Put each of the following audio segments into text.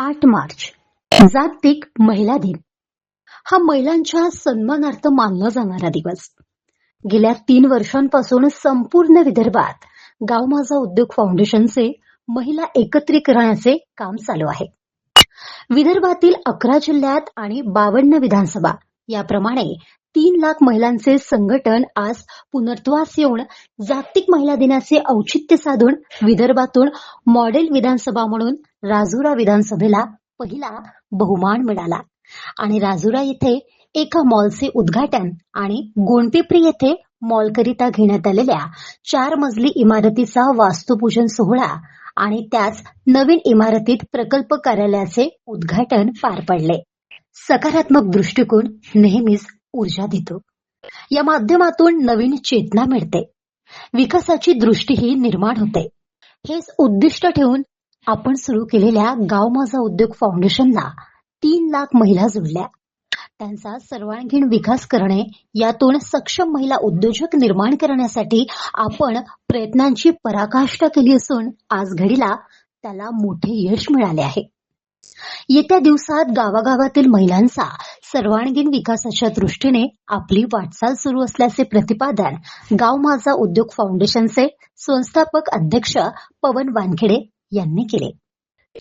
आठ मार्च जागतिक महिला दिन. हा महिलांच्या सन्मानार्थ मानला जाणारा दिवस. गेल्या तीन वर्षांपासून संपूर्ण विदर्भात गाव माझा उद्योग फाउंडेशनचे महिला एकत्रीकरणाचे काम चालू आहे. विदर्भातील अकरा जिल्ह्यात आणि बावन्न विधानसभा याप्रमाणे तीन लाख महिलांचे संघटन आज पुनर्त्वास येऊन जागतिक महिला दिनाचे औचित्य साधून विदर्भातून मॉडेल विधानसभा म्हणून राजुरा विधानसभेला पहिला बहुमान मिळाला. आणि राजुरा येथे एका मॉलचे उद्घाटन आणि गोंडपिपरी येथे मॉलकरिता घेण्यात आलेल्या चार मजली इमारतीचा वास्तुपूजन सोहळा आणि त्याच नवीन इमारतीत प्रकल्प कार्यालयाचे उद्घाटन पार पडले. सकारात्मक दृष्टिकोन नेहमीच ऊर्जा देतो. या माध्यमातून नवीन चेतना मिळते. विकासाची दृष्टीही निर्माण होते. हेच उद्दिष्ट ठेवून आपण सुरू केलेल्या गाव माझा उद्योग फाउंडेशनला तीन लाख महिला जुळल्या त्यांचा सर्वांगीण विकास करणे यातून सक्षम महिला उद्योजक निर्माण करण्यासाठी आपण प्रयत्नांची पराकाष्ठा केली असून आज घडीला त्याला मोठे यश मिळाले आहे. येत्या दिवसात गावागावातील महिलांचा सर्वांगीण विकासाच्या दृष्टीने आपली वाटचाल सुरू असल्याचे प्रतिपादन गाव माझा उद्योग फाउंडेशनचे संस्थापक अध्यक्ष पवन वानखेडे यांनी केले.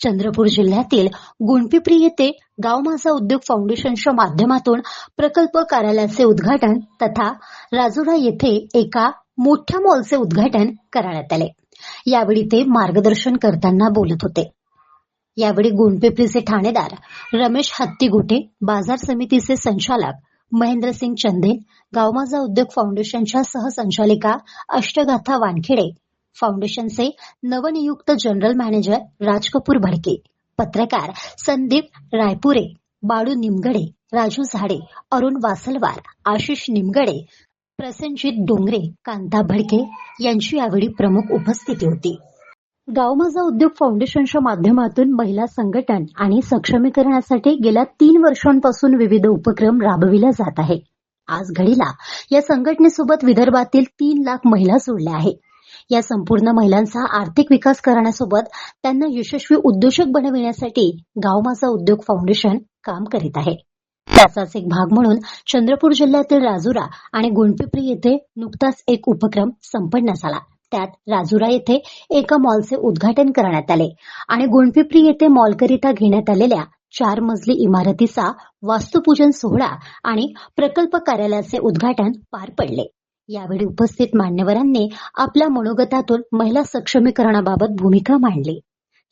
चंद्रपूर जिल्ह्यातील गुणपिपरी येथे गाव माझा उद्योग फाउंडेशनच्या माध्यमातून प्रकल्प कार्यालयाचे उद्घाटन तथा राजुरा येथे एका मोठ्या मॉलचे उद्घाटन करण्यात आले. यावेळी ते मार्गदर्शन करताना बोलत होते. यावेळी गुणपिपरीचे ठाणेदार रमेश हत्तीगुटे बाजार समितीचे संचालक महेंद्रसिंग चंदेल गावमाजा उद्योग फाउंडेशनच्या सहसंचालिका अष्टगाथा वानखेडे फाउंडेशनचे नवनियुक्त जनरल मॅनेजर राजकपूर भडके पत्रकार संदीप रायपुरे बाळू निमगडे राजू झाडे अरुण वासलवार आशिष निमगडे प्रसेनजित डोंगरे कांता भडके यांची यावेळी प्रमुख उपस्थिती होती. गाव माझा उद्योग फाउंडेशनच्या माध्यमातून महिला संघटन आणि सक्षमीकरणासाठी गेल्या तीन वर्षांपासून विविध उपक्रम राबविला जात आहे. आज घडीला या संघटनेसोबत विदर्भातील तीन लाख महिला जोडल्या आहेत. या संपूर्ण महिलांचा आर्थिक विकास करण्यासोबत त्यांना यशस्वी उद्योजक बनविण्यासाठी गाव माझा उद्योग फाउंडेशन काम करीत आहे. त्याचाच एक भाग म्हणून चंद्रपूर जिल्ह्यातील राजुरा आणि गुणपिपरी येथे नुकताच एक उपक्रम संपन्न झाला. त्यात राजुरा येथे एका मॉलचे उद्घाटन करण्यात आले. आणि गुणपिपरी येथे मॉलकरिता घेण्यात आलेल्या चार मजली इमारतीचा वास्तुपूजन सोहळा आणि प्रकल्प कार्यालयाचे उद्घाटन पार पडले. यावेळी उपस्थित मान्यवरांनी आपल्या मनोगतातून महिला सक्षमीकरणाबाबत भूमिका मांडली.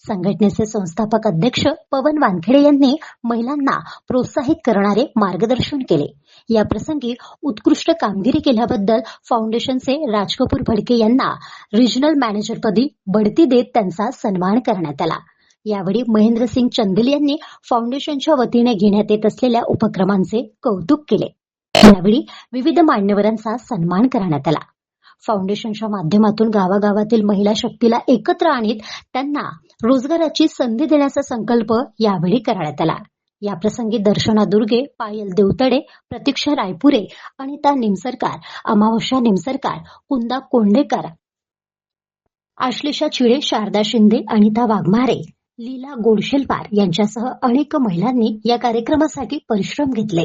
संघटनेचे संस्थापक अध्यक्ष पवन वानखेडे यांनी महिलांना प्रोत्साहित करणारे मार्गदर्शन केले. या प्रसंगी उत्कृष्ट कामगिरी केल्याबद्दल फाउंडेशनचे राजकपूर भडके यांना रिजनल मॅनेजरपदी बढती देत त्यांचा सन्मान करण्यात आला. यावेळी महेंद्रसिंग चंदेल यांनी फाउंडेशनच्या वतीने घेण्यात येत असलेल्या उपक्रमांचे कौतुक केले. यावेळी विविध मान्यवरांचा सन्मान करण्यात आला. फाउंडेशनच्या माध्यमातून गावागावातील महिला शक्तीला एकत्र आणीत त्यांना रोजगाराची संधी देण्याचा संकल्प यावेळी करण्यात आला. याप्रसंगी दर्शना दुर्गे पायल देवतडे प्रतीक्षा रायपुरे अनिता निमसरकार अमावस्या निमसरकार कुंदा कोंडेकर आश्लेषा चिळे शारदा शिंदे अनिता वाघमारे लीला गोडशेलपार यांच्यासह अनेक महिलांनी या कार्यक्रमासाठी परिश्रम घेतले.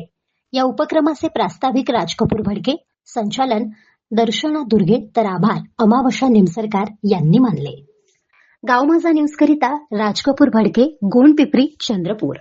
या उपक्रमाचे प्रास्ताविक राज कपूर भडके संचालन दर्शना दुर्गे तर आभार अमावस्या निमसरकार यांनी मानले. गाव माझा न्यूज करिता राजकपूर भडके गोंड पिपरी चंद्रपूर.